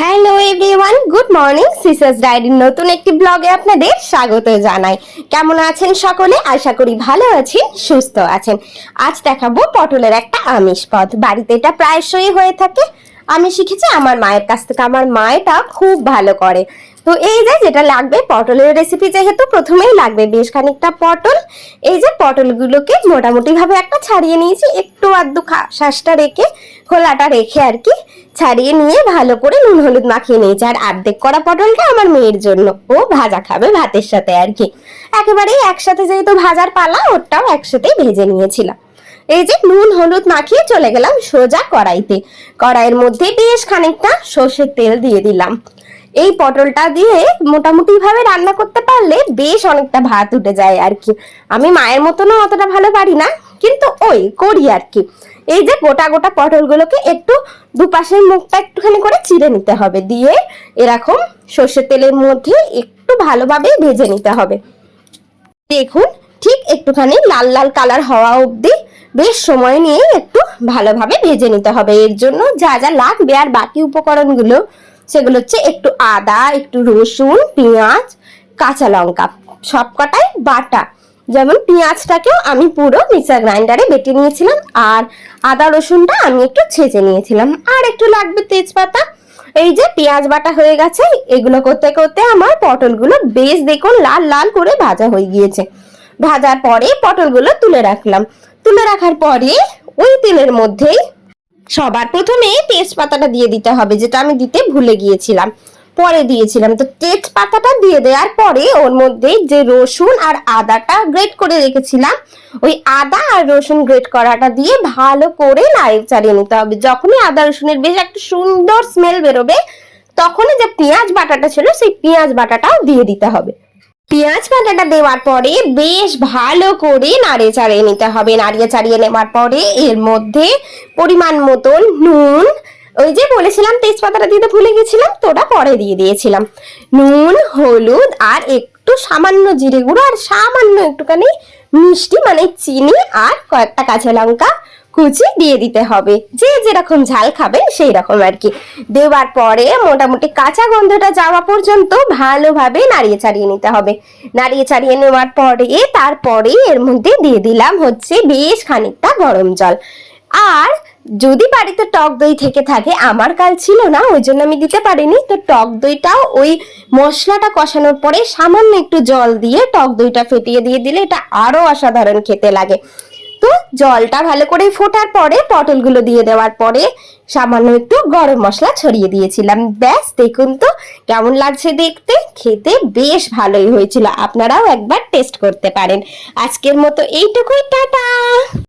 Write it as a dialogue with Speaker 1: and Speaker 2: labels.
Speaker 1: Hello everyone good morning scissors Dyer নতুন একটি ব্লগে আপনাদের স্বাগত জানাই। কেমন আছেন সকলে? আশা করি ভালো আছেন, সুস্থ আছেন। আজ দেখাবো পটলের একটা আমিষ পদ। বাড়িতে এটা প্রায়শই হয়ে থাকে। আমি শিখেছি, আমার মায়ের কাছ থেকে। আমার মা খুব ভালো করে। তো এই যে যেটা লাগবে পটলের রেসিপি যেহেতু প্রথমেই লাগবে বেশ খানিকটা পটল, এই যে পটলগুলোকে মোটামুটি ভাবে একটা ছাড়িয়ে নিয়েছি, একটু আধটু শ্বাসটা রেখে, খোলাটা রেখে আর কি ছাড়িয়ে নিয়ে ভালো করে নুন হলুদ মাখিয়ে নিয়েছি। আর অর্ধেক করা পটলটা আমার মেয়ের জন্য। ও ভাজা খাবে ভাতের সাথে আর কি। একেবারেই একসাথে যেহেতু ভাজার পালা ওটাও একসাথেই ভেজে নিয়েছিলাম। এই যে নুন হলুদ মাখিয়ে চলে গেলাম সোজা কড়াইতে। কড়াইয়ের মধ্যে বেশ খানিকটা সর্ষের তেল দিয়ে দিলাম। এই পটলটা দিয়ে মোটামুটি ভাবে রান্না করতে পারলে বেশ অনেকটা ভাত উঠে যায় আর কি। আমি মায়ের মতনও অতটা ভালো পারি না, কিন্তু ওই করি আর কি। এই যে গোটা গোটা পটলগুলোকে একটু দুপাশের মুখটা একটুখানি করে চিড়ে নিতে হবে, দিয়ে এরকম সর্ষের তেলের মধ্যে একটু ভালোভাবে ভেজে নিতে হবে। দেখুন, ঠিক একটুখানি লাল লাল কালার হওয়া অবধি বেশ সময় নিয়ে একটু ভালোভাবে ভেজে নিতে হবে। এর জন্য যা যা লাগবে আর বাকি উপকরণগুলো সেগুলো হচ্ছে একটু আদা, একটু রসুন, পেঁয়াজ, কাঁচা লঙ্কা সব কটাই বাটা। যেমন পেঁয়াজটাকেও আমি পুরো মিক্সার গ্রাইন্ডারে বেটে নিয়েছিলাম আর আদা, রসুনটা আমি একটু ছেঁচে নিয়েছিলাম। আর একটু লাগবে তেজপাতা। এই যে পেঁয়াজ বাটা হয়ে গেছে, এগুলো করতে করতে আমার পটলগুলো বেশ দেখুন লাল লাল করে ভাজা হয়ে গিয়েছে। ভাজার পরে পটলগুলো তুলে রাখলাম। তুলে রাখার পরে ওই তেলের মধ্যেই সবার প্রথমে তেজপাতাটা দিয়ে দিতে হবে, যেটা আমি দিতে ভুলে গিয়েছিলাম। পরে দিয়েছিলাম, তো তেজপাতাটা দিয়ে দেওয়ার পরে ওর মধ্যে যে রসুন আর আদাটা গ্রেট করে রেখেছিলাম, ওই আদা আর রসুন গ্রেট করাটা দিয়ে ভালো করে নাড়িয়ে চাড়িয়ে নিতে হবে। যখনই আদা রসুনের বেশ একটা সুন্দর স্মেল বেরোবে, তখনই যে পেঁয়াজ বাটাটা ছিল, সেই পেঁয়াজ বাটাটাও দিয়ে দিতে হবে। পেঁয়াজ বাটাটা দেওয়ার পরে বেশ ভালো করে নাড়িয়ে চাড়িয়ে নিতে হবে। নাড়িয়ে চাড়িয়ে নেওয়ার পরে এর মধ্যে পরিমাণ মতন নুন, ওই যে বলেছিলাম তেজপাতাটা দিতে ভুলে গেছিলাম তো ওটা পরে দিয়ে দিয়েছিলাম। নুন, হলুদ আর একটু সামান্য জিরে গুঁড়ো আর সামান্য একটুখানি মিষ্টি মানে চিনি আর কয়েকটা কাঁচা লঙ্কা কুচি দিয়ে দিতে হবে। যে যেরকম ঝাল খাবে সেই রকম আর কি। দেওয়ার পরে মোটামুটি কাঁচা গন্ধটা যাওয়া পর্যন্ত ভালোভাবে নাড়িয়ে চাড়িয়ে নিতে হবে। নাড়িয়ে চাড়িয়ে নেওয়ার পরে তারপরে এর মধ্যে দিয়ে দিলাম হচ্ছে বেশ খানিকটা গরম জল। আর যদি বাড়িতে টক দই থেকে থাকে, আমার কাল ছিল না, ওই জন্য আমি দিতে পারিনি। তো টক দইটাও ওই মশলাটা কষানোর পরে সামান্য একটু জল দিয়ে টক দইটা ফেটিয়ে দিয়ে দিলে এটা আরও অসাধারণ খেতে লাগে। তো জলটা ভালো করে ফোটার পরে পটলগুলো দিয়ে দেওয়ার পরে সামান্য একটু গরম মশলা ছড়িয়ে দিয়েছিলাম। ব্যাস, দেখুন তো কেমন লাগছে দেখতে। খেতে বেশ ভালোই হয়েছিল। আপনারাও একবার টেস্ট করতে পারেন। আজকের মতো এইটুকুই, টাটা!